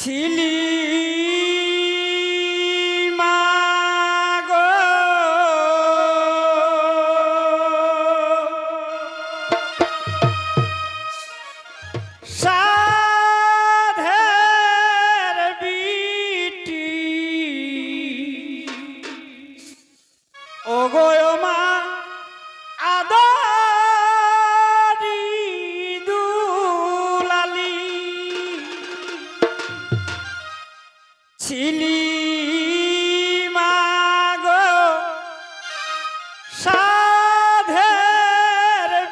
ছিলি মাগো সাধের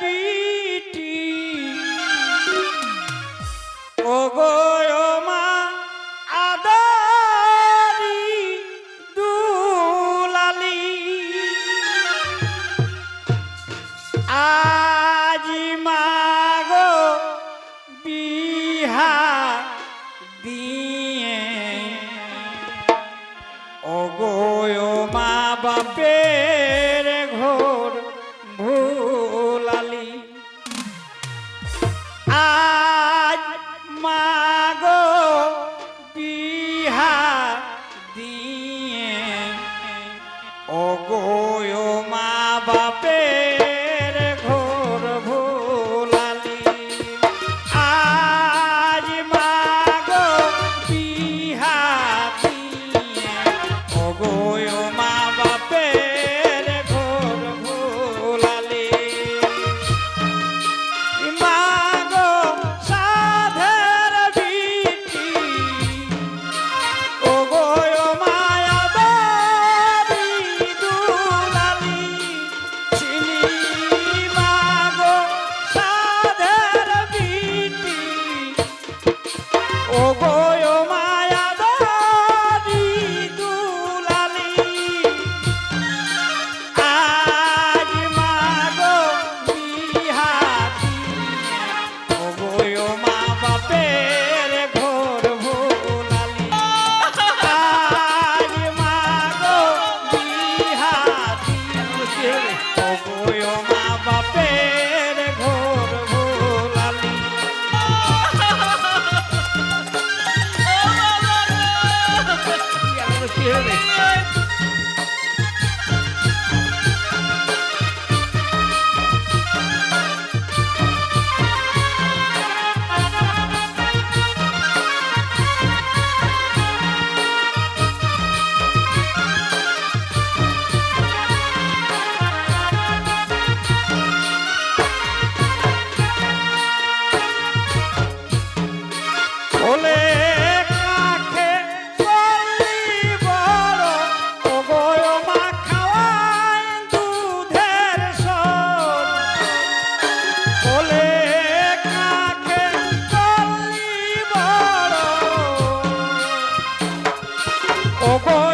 বিটি। ও গোয়মা আদারি দুলালি। আজি মাগো বিহা দিয়ে। গো go.